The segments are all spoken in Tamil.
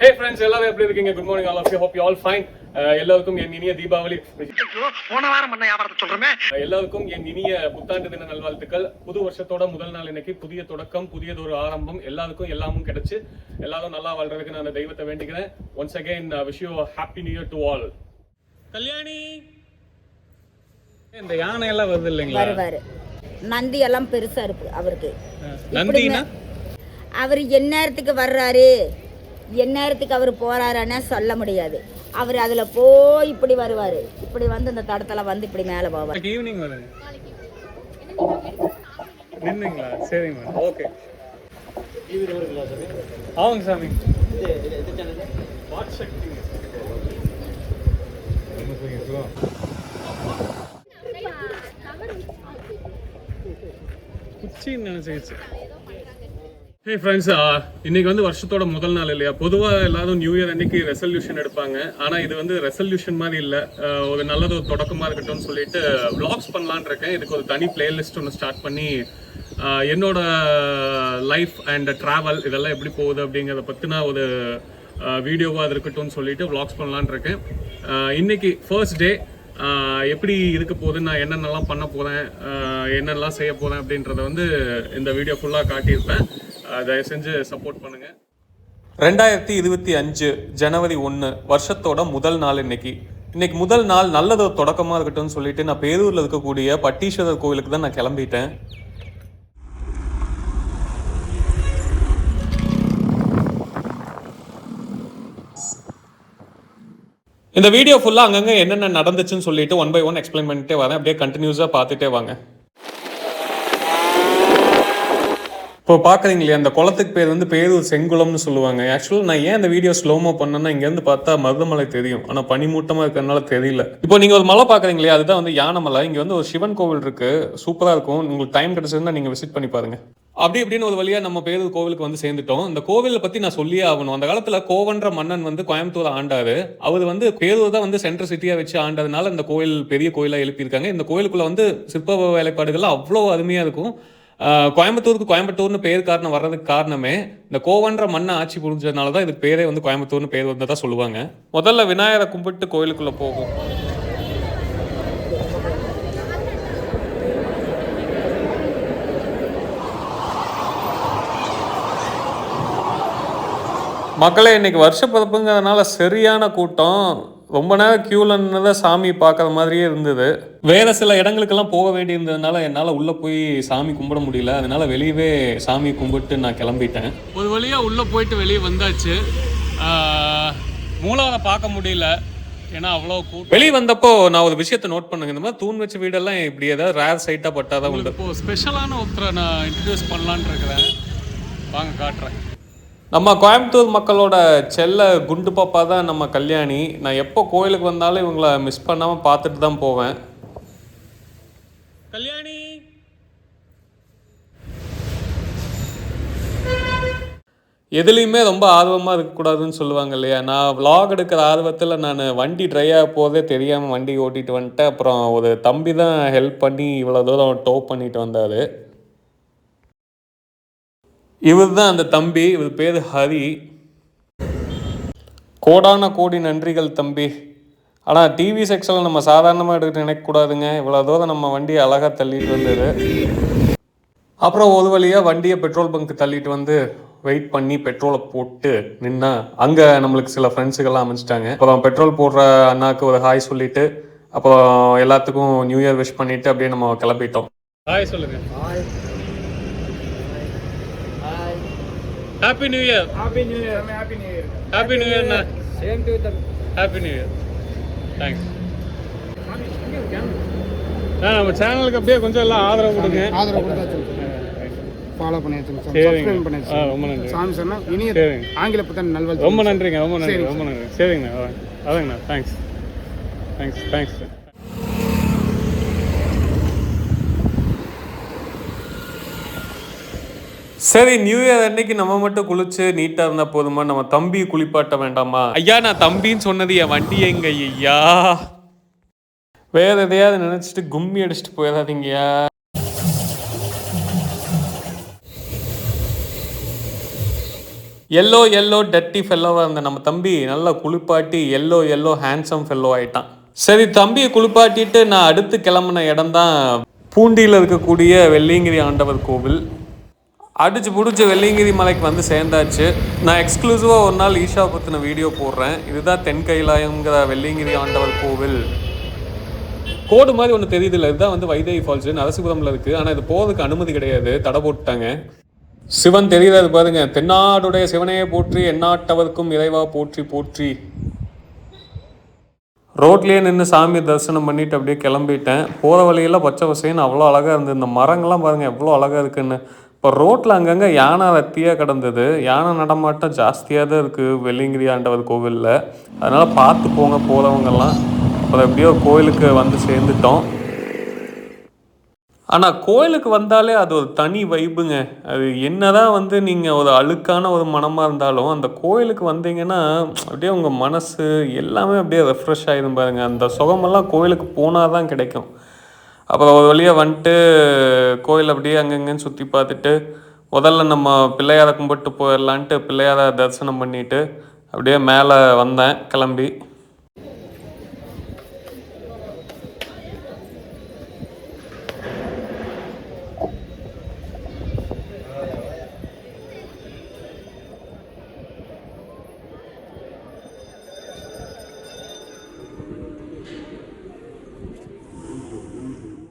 ஹே ஃப்ரெண்ட்ஸ் எல்லாரும் எப்படி இருக்கீங்க? Good morning all of you hope you all fine எல்லாருக்கும் என் இனிய தீபாவளி. போன வாரம் பண்ண வியாபாரத்தை சொல்றமே. அஹ் எல்லாருக்கும் என் இனிய புத்தாண்டு தின நல்வாழ்த்துக்கள். புது வருஷத்தோட முதல் நாள் இன்னைக்கு புதிய தொடக்கம் புதியதொரு ஆரம்பம். எல்லாருக்கும் எல்லாமும் கிடைச்சு. எல்லாரும் நல்லா வாழ்றதுக்கு நான் தெய்வத்தை வேண்டிக்கிறேன். Once again wish you happy new year to all Kalyani! இந்த யானை எல்லாம் வருது இல்லைங்களா? வருவாரு. நந்தி எல்லாம் பெருசா இருக்கு அவருக்கு. நந்தினா? அவர் எந்நேரத்துக்கு வர்றாரு. எந்நேரத்துக்கு அவர் போறாருன்னு சொல்ல முடியாது. அவர் அதில் போய் இப்படி வருவார். இப்படி வந்து இந்த தடத்தில் வந்து இப்படி மேலே போவார். ஈவினிங் வருங்க நின்னுங்களா சரிங்க மேடம் ஓகே ஆமாங்க சாமி. குச்சின்னு நினைச்சுக்கிச்சு. ஹே ஃப்ரெண்ட்ஸ் இன்னைக்கு வந்து வருஷத்தோட முதல் நாள் இல்லையா? பொதுவாக எல்லாரும் நியூ இயர் அன்னைக்கு ரெசல்யூஷன் எடுப்பாங்க. ஆனால் இது வந்து ரெசல்யூஷன் மாதிரி இல்லை. ஒரு நல்லது ஒரு தொடக்கமாக இருக்கட்டும்னு சொல்லிட்டு விளாக்ஸ் பண்ணலான்னு இருக்கேன். இதுக்கு ஒரு தனி பிளேலிஸ்ட் ஒன்று ஸ்டார்ட் பண்ணி என்னோட லைஃப் அண்ட் ட்ராவல் இதெல்லாம் எப்படி போகுது அப்படிங்கிறத பற்றின ஒரு வீடியோவாக இருக்கட்டும்னு சொல்லிட்டு விளாக்ஸ் பண்ணலான்னு இருக்கேன். இன்னைக்கு ஃபர்ஸ்ட் டே எப்படி இருக்க போகுது நான் என்னென்னலாம் பண்ண போகிறேன் என்னென்னலாம் செய்ய போகிறேன் அப்படின்றத வந்து இந்த வீடியோ ஃபுல்லாக காட்டியிருப்பேன். தயவு செஞ்சு சப்போர்ட் பண்ணுங்கள் ரெண்டாயிரத்தி இருபத்தி அஞ்சு ஜனவரி ஒன்று வருஷத்தோட முதல் நாள் இன்னைக்கு. இன்னைக்கு முதல் நாள் நல்லது தொடக்கமாக இருக்கட்டும்னு சொல்லிட்டு நான் பேரூரில் இருக்கக்கூடிய பட்டீஸ்வரர் கோவிலுக்கு தான் நான் கிளம்பிட்டேன். இந்த வீடியோ ஃபுல்லாக அங்கங்கே என்னென்ன நடந்துச்சுன்னு சொல்லிட்டு ஒன் பை ஒன் எக்ஸ்பிளைன் பண்ணிட்டே வரேன். அப்படியே கண்டினியூஸாக பார்த்துட்டே வாங்க. இப்போ பார்க்குறீங்க இல்லையா அந்த குளத்துக்கு பேர் வந்து பேரூர் செங்குளம்னு சொல்லுவாங்க. ஆக்சுவலாக நான் ஏன் இந்த வீடியோ ஸ்லோமோ பண்ணேன்னா இங்கேருந்து பார்த்தா மருதமலை தெரியும். ஆனால் பனிமூட்டமாக இருக்கிறதுனால தெரியல. இப்போ நீங்கள் ஒரு மலை பார்க்குறீங்க இல்லையா அதுதான் வந்து யானைமலை இங்கே வந்து ஒரு சிவன் கோவில் இருக்குது சூப்பராக இருக்கும். உங்களுக்கு டைம் கிடச்சிருந்தா நீங்கள் விசிட் பண்ணி பாருங்கள் அப்படி இப்படின்னு ஒரு வழியாக நம்ம பேரூர் கோவிலுக்கு வந்து சேர்ந்துட்டோம். இந்த கோவிலை பற்றி நான் சொல்லியே ஆகணும். அந்த காலத்தில் கோவன்ற மன்னன் வந்து கோயம்புத்தூர் ஆண்டாரு. அவர் வந்து பேரூர் தான் வந்து சென்ட்ரல் சிட்டியாக வச்சு ஆண்டதுனால இந்த கோயில் பெரிய கோயிலாக எழுப்பியிருக்காங்க. இந்த கோவிலுக்குள்ளே வந்து சிற்ப வேலைப்பாடுகள்லாம் அவ்வளோ அருமையாக இருக்கும். கோயம்புத்தூருக்கு கோயம்புத்தூர்னு பேர் காரணம் வர்றதுக்கு காரணமே இந்த கோவன்ற மண்ணை ஆட்சி புரிஞ்சதுனால தான் இதுக்கு பேரே வந்து கோயம்புத்தூர்னு பேர் வந்ததாக சொல்லுவாங்க. முதல்ல விநாயகரை கும்பிட்டு கோயிலுக்குள்ளே போகும். மக்களே இன்னைக்கு வருஷ பிறப்புங்கிறதுனால சரியான கூட்டம். ரொம்ப நேரம் கியூல நின்று சாமி பார்க்குற மாதிரியே இருந்தது. வேற சில இடங்களுக்கெல்லாம் போக வேண்டியிருந்ததுனால என்னால் உள்ளே போய் சாமி கும்பிட முடியல. அதனால வெளியவே சாமி கும்பிட்டு நான் கிளம்பிட்டேன். ஒரு வழியாக உள்ளே போயிட்டு வெளியே வந்தாச்சு. மூலாவை பார்க்க முடியல. ஏன்னா அவ்வளோ கூட்டம். வெளியே வந்தப்போ நான் ஒரு விஷயத்தை நோட் பண்ணுங்க. இந்த மாதிரி தூண் வச்ச வீடெல்லாம் இப்படி ஏதாவது ரேர் சைட்டாக பட்டாதான் உண்டு. இப்போ ஸ்பெஷலான ஒருத்தரை நான் இன்ட்ரடியூஸ் பண்ணலான்னு இருக்கிறேன். வாங்க காட்டுறேன். நம்ம கோயம்புத்தூர் மக்களோட செல்ல குண்டு பாப்பா தான் நம்ம கல்யாணி. நான் எப்போ கோயிலுக்கு வந்தாலும் இவங்கள மிஸ் பண்ணாமல் பார்த்துட்டு தான் போவேன். கல்யாணி! எதுலேயுமே ரொம்ப ஆர்வமாக இருக்கக்கூடாதுன்னு சொல்லுவாங்க இல்லையா? நான் vlog எடுக்கிற ஆர்வத்தில் நான் வண்டி ட்ரை ஆக போதே தெரியாமல் வண்டி ஓட்டிட்டு வந்துட்டேன். அப்புறம் ஒரு தம்பி தான் ஹெல்ப் பண்ணி இவ்வளோ தூரம் டோ பண்ணிட்டு வந்தார். இவர் தான் அந்த தம்பி இவர் பேர் ஹரி. கோடான கோடி நன்றிகள் தம்பி. ஆனால் டிவி செக்ஷனில் நம்ம சாதாரணமாக எடுக்க நினைக்கக்கூடாதுங்க. இவ்வளோ தூரம் நம்ம வண்டியை அழகாக தள்ளிட்டு வந்தது அப்புறம் ஒரு வழியாக வண்டியை பெட்ரோல் பங்க் தள்ளிட்டு வந்து வெயிட் பண்ணி பெட்ரோலை போட்டு நின்னா அங்கே நம்மளுக்கு சில ஃப்ரெண்ட்ஸுகள்லாம் அமைச்சிட்டாங்க அப்புறம் பெட்ரோல் போடுற அண்ணாக்கு ஒரு ஹாய் சொல்லிட்டு அப்புறம் எல்லாத்துக்கும் நியூ இயர் விஷ் பண்ணிட்டு அப்படியே நம்ம கிளம்பிட்டோம். ஹாய் சொல்லுங்க. Happy new year happy new year happy new year happy new இயர்ண்ணா same to them happy new year thanks நம்ம சேனலுக்கு அப்படியே கொஞ்சம் எல்லாம் ஆதரவு கொடுங்க. ஆதரவு கொடுத்தாச்சு ஃபாலோ பண்ணி. சப்ஸ்கிரைப் பண்ணி ரொம்ப நன்றி. சாமி சொன்னா இனிய. ஆங்கில புத்தன் நல்வல் ரொம்ப நன்றிங்க ரொம்ப நன்றி ரொம்ப நன்றி. சரிங்கண்ணா அதாங்கண்ணா தேங்க்ஸ் தேங்க்ஸ் தேங்க்ஸ் சரி நியூ இயர் அன்னைக்கு நம்ம மட்டும் குளிச்சு நீட்டா இருந்தா போதுமா? நம்ம தம்பி குளிப்பாட்ட வேண்டாமா? ஐயா நான் தம்பின்னு சொன்னது என் வண்டி எங்க ஐயா? வேற எதையாவது நினைச்சிட்டு கும்மி அடிச்சுட்டு போயிடாதீங்கய்யா. எல்லோ எல்லோ டட்டி ஃபெல்லோவாக இருந்த நம்ம தம்பி நல்லா குளிப்பாட்டி எல்லோ எல்லோ ஹேண்ட்ஸம் ஃபெல்லோ ஆயிட்டான். சரி தம்பியை குளிப்பாட்டிட்டு நான் அடுத்து கிளம்புன இடம் தான் பூண்டியில் இருக்கக்கூடிய வெள்ளியங்கிரி ஆண்டவர் கோவில். அடிச்சு பிடிச்ச வெள்ளியங்கிரி மலைக்கு வந்து சேர்ந்தாச்சு. நான் எக்ஸ்க்ளூசிவாக ஒரு நாள் ஈஷா பற்றின வீடியோ போடுறேன். இதுதான் தென்கைலாயங்கிற வெள்ளியங்கிரி ஆண்டவர் கோவில். கோடு மாதிரி ஒன்று தெரியுது இல்லை இதுதான் வந்து வைதேகி ஃபால்ஸ் நரசிபுரம்ல இருக்குது ஆனால் இது போகிறதுக்கு அனுமதி கிடையாது தடை போட்டுட்டாங்க. சிவன் தெரியுறது பாருங்க தென்னாடுடைய சிவனையே போற்றி எந்நாட்டவர்க்கும் இறைவா போற்றி போற்றி. ரோட்லேயே நின்று சாமி தரிசனம் பண்ணிட்டு அப்படியே கிளம்பிட்டேன். போகிற வழியெல்லாம் பச்சை பசேன்னு அவ்வளோ அழகாக இருந்தது. இந்த மரங்கள்லாம் பாருங்கள் எவ்வளோ அழகாக இருக்குன்னு. இப்போ ரோட்டில் அங்கங்கே யானை ரத்தியாக கிடந்தது. யானை நடமாட்டம் ஜாஸ்தியாக தான் இருக்குது வெள்ளிங்கிரி ஆண்டவர் கோவிலில். அதனால் பார்த்து போங்க போகிறவங்கெல்லாம் அப்புறம் எப்படியோ கோயிலுக்கு வந்து சேர்ந்துட்டோம். ஆனால் கோயிலுக்கு வந்தாலே அது ஒரு தனி வைப்புங்க அது என்ன தான் வந்து நீங்கள் ஒரு அழுக்கான ஒரு மனமாக இருந்தாலும் அந்த கோயிலுக்கு வந்தீங்கன்னா அப்படியே உங்கள் மனசு எல்லாமே அப்படியே ரெஃப்ரெஷ் ஆகிடும் பாருங்கள் அந்த சுகமெல்லாம் கோயிலுக்கு போனால் தான் கிடைக்கும். அப்புறம் ஒரு வழியாக வந்துட்டு கோயில் அப்படியே அங்கங்கன்னு சுற்றி பார்த்துட்டு முதல்ல நம்ம பிள்ளையாரை கும்பிட்டு போயிடலான்ட்டு பிள்ளையாரை தரிசனம் பண்ணிவிட்டு அப்படியே மேலே வந்தேன் கிளம்பி.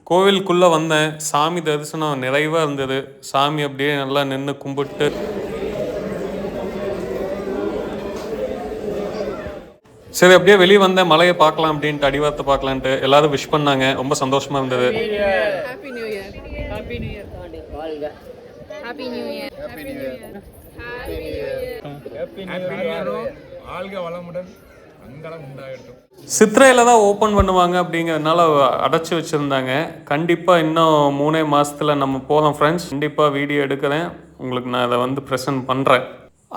கோவிலுக்குள்ளே வந்தேன் சாமி தரிசனம் நிறைவாக இருந்தது சாமி அப்படியே நல்லா நின்று கும்பிட்டு சரி அப்படியே வெளியே வந்தேன் மலையை பார்க்கலாம் அப்படின்ட்டு அடிவாரத்தை பார்க்கலான்ட்டு எல்லாரும் விஷ் பண்ணாங்க ரொம்ப சந்தோஷமா இருந்தது Happy New Year. சித்திரையில் தான் ஓப்பன் பண்ணுவாங்க அப்படிங்கிறதுனால அடைச்சி வச்சுருந்தாங்க. கண்டிப்பாக இன்னும் மூணே மாதத்தில் நம்ம போகிறோம் ஃப்ரெண்ட்ஸ் கண்டிப்பாக வீடியோ எடுக்கிறேன். உங்களுக்கு நான் அதை வந்து ப்ரெசென்ட் பண்ணுறேன்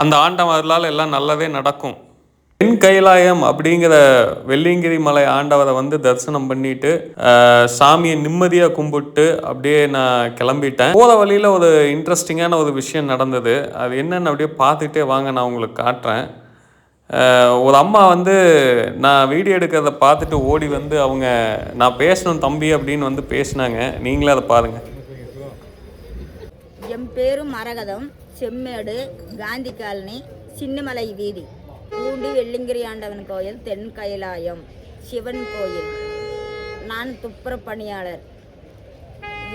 அந்த ஆண்டவர்களால் எல்லாம் நல்லதே நடக்கும். தென் கைலாயம் அப்படிங்கிற வெள்ளியங்கிரி மலை ஆண்டவரை வந்து தரிசனம் பண்ணிட்டு சாமியை நிம்மதியாக கும்பிட்டு அப்படியே நான் கிளம்பிட்டேன். போகிற வழியில் ஒரு இன்ட்ரெஸ்டிங்கான ஒரு விஷயம் நடந்தது. அது என்னென்னு அப்படியே பார்த்துட்டே வாங்க நான் உங்களுக்கு காட்டுறேன். ஒரு அம்மா வந்து நான் வீடியோ எடுக்கிறத பார்த்துட்டு ஓடி வந்து அவங்க நான் பேசணும் தம்பி அப்படின்னு வந்து பேசினாங்க. நீங்களே அதை பாருங்கள் என் பேரு மரகதம் செம்மேடு காந்தி காலனி சின்னமலை வீதி பூண்டி வெள்ளிங்கிரி ஆண்டவன் கோயில் தென் கைலாயம் சிவன் கோயில். நான் துப்புர பணியாளர்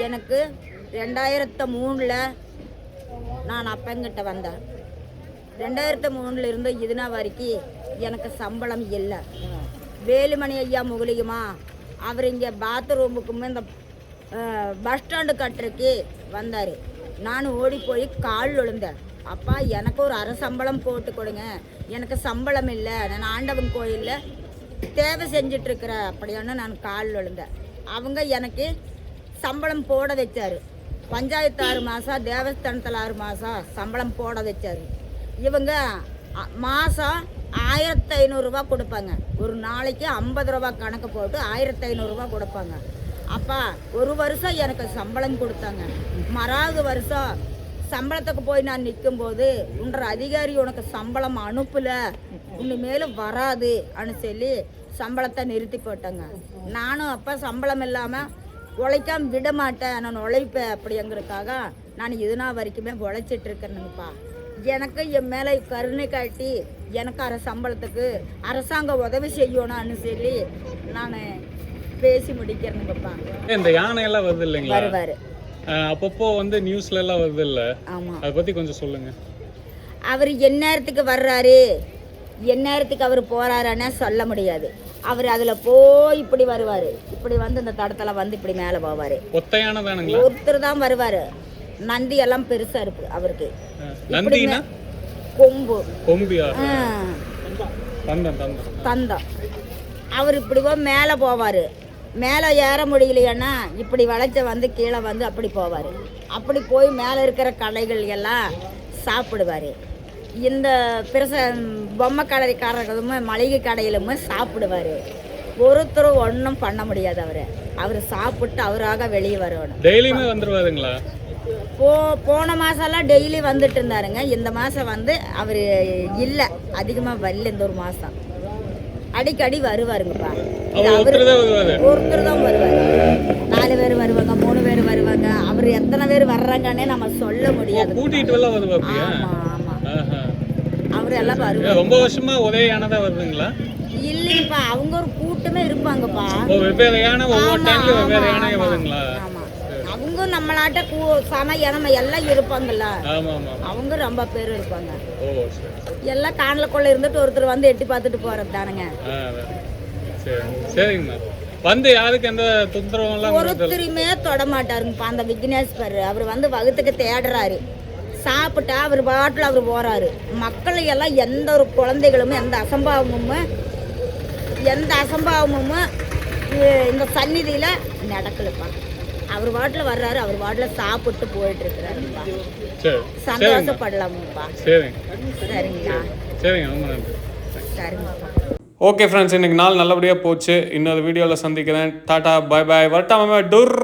எனக்கு ரெண்டாயிரத்து மூணில் நான் அப்பங்கிட்ட வந்தேன். ரெண்டாயிரத்து மூணுல இருந்து இதுனா வரைக்கும் எனக்கு சம்பளம் இல்லை. வேலுமணி ஐயா முகலிகுமா அவர் இங்கே பாத்ரூமுக்குமே இந்த பஸ் ஸ்டாண்டு கட்டுறக்கு வந்தார். நான் ஓடி போய் கால் விழுந்தேன். அப்பா எனக்கு ஒரு அரை சம்பளம் போட்டு கொடுங்க. எனக்கு சம்பளம் இல்லை. நான் ஆண்டவன் கோயிலில் தேவை செஞ்சிட்ருக்கிறேன் அப்படியான நான் கால் விழுந்தேன். அவங்க எனக்கு சம்பளம் போட வச்சார். பஞ்சாயத்து ஆறு மாதம் தேவஸ்தானத்தில் ஆறு மாதம் சம்பளம் போட வச்சார். இவங்க மாதம் ஆயிரத்தி ஐநூறுரூவா கொடுப்பாங்க. ஒரு நாளைக்கு ஐம்பது ரூபா கணக்கு போட்டு ஆயிரத்தி ஐநூறுரூவா கொடுப்பாங்க. அப்பா ஒரு வருஷம் எனக்கு சம்பளம் கொடுத்தாங்க. மறாவது வருஷம் சம்பளத்துக்கு போய் நான் நிற்கும்போது உன்ற அதிகாரி உனக்கு சம்பளம் அனுப்பல. இனிமேலும் வராது அப்படின்னு சொல்லி சம்பளத்தை நிறுத்தி போட்டாங்க. நானும் அப்போ சம்பளம் இல்லாமல் உழைக்காம விட மாட்டேன். நான் உழைப்பேன் அப்படிங்கிறதுக்காக நான் இதுனா வரைக்குமே உழைச்சிட்டு இருக்கேனுங்கப்பா எனக்கு என் மேலே கருணை காட்டி எனக்கு அரை சம்பளத்துக்கு அரசாங்கம் உதவி செய்யணும்னு சொல்லி நான் பேசி முடிக்கிறேனுங்கப்பா இந்த யானையெல்லாம் வருது இல்லைங்களா? வருவார் அப்பப்போ வந்து நியூஸ்ல எல்லாம் வருது இல்ல? அதை பத்தி கொஞ்சம் சொல்லுங்க. அவர் எந்நேரத்துக்கு வர்றாரு. எந்நேரத்துக்கு அவர் போறாருன்னா சொல்ல முடியாது. அவர் அதில் போய் இப்படி வருவார். இப்படி வந்து இந்த தடத்துல வந்து இப்படி மேலே போவார். ஒத்தையான ஒருத்தர் தான் வருவார். நந்தி எல்லாம் பெருசாக இருக்கு அவருக்கு. நந்தினா? கொம்பு. கொம்பியா தந்தம் தந்தம் தந்தம் அவர் இப்படி போய் மேலே போவார். மேலே ஏற முடியலையானா இப்படி வளைச்ச வந்து கீழே வந்து அப்படி போவார். அப்படி போய் மேலே இருக்கிற கடைகள் எல்லாம் சாப்பிடுவார். இந்த பெருச பொம்மை கடைக்காரர்களும் மளிகை கடையிலுமே சாப்பிடுவார். ஒருத்தரும் ஒன்றும் பண்ண முடியாது அவரை. அவர் சாப்பிட்டு அவராக வெளியே வரணும். டெய்லியுமே வந்துருவாருங்களா? போ போன மாதம்லாம் டெய்லி வந்துட்டு இருந்தாருங்க. இந்த மாதம் வந்து அவர் இல்லை. அதிகமாக வரல இந்த ஒரு மாதம் அடிக்கடி வருவாருங்கப்பா. ஒருத்தர் தான் வருவாரு. நாலு பேர் வருவாங்க மூணு பேர் வருவாங்க. அவர் எத்தனை பேர் வர்றாங்கன்னே நம்ம சொல்ல முடியாது. ஆமாம் ஆஹா. அவர் எல்லாம் வருவார். ஏன், ரொம்ப வருஷமா ஒரே யானை தான் வருதுங்களா? இல்லைங்கப்பா அவங்க ஒரு கூட்டமே இருப்பாங்கப்பா. ஓ வெவ்வேறு யானை ஒவ்வொரு ஆமா, டைம்ல வெவ்வேறு ஆமா, யானை ஆமா. வருதுங்களா அவங்க நம்மளாட்ட கூ சம இனம எல்லாம் இருப்பாங்கல்ல? அவங்க ரொம்ப பேர் இருப்பாங்க. எல்லாம் காணலுக்குள்ள இருந்துட்டு ஒருத்தர் வந்து எட்டி பார்த்துட்டு போறது தானுங்க. ஆ அதான். சரி சரிங்கண்ணா வந்து யாருக்கு எந்த தொந்தரவும். ஒருத்தருமே தொட மாட்டாருங்கப்பா. அந்த விக்னேஸ்வர் அவர் வந்து வகுத்துக்கு தேடுறாரு. சாப்பிட்டா அவர் பாட்டில் அவர் போறாரு. மக்கள் எல்லாம் எந்த ஒரு குழந்தைகளும் எந்த அசம்பாவமும் எந்த அசம்பாவமும் இந்த சந்நிதியில நடக்கலப்பா. அவர் பாட்டில் வர்றாரு அவர் பாட்டில் சாப்பிட்டு போயிட்டு இருக்கிறாருப்பா சரிங்க சந்தோஷப்படலாமுப்பா. சரிங்க. சரிங்களா சரிங்க சரிங்கப்பா. ஓகே ஃப்ரெண்ட்ஸ் இன்னைக்கு நாள் நல்லபடியாக போச்சு. இன்னொரு வீடியோவில் சந்திக்கிறேன். Tata bye bye. வரட்டா மாமா டுர்.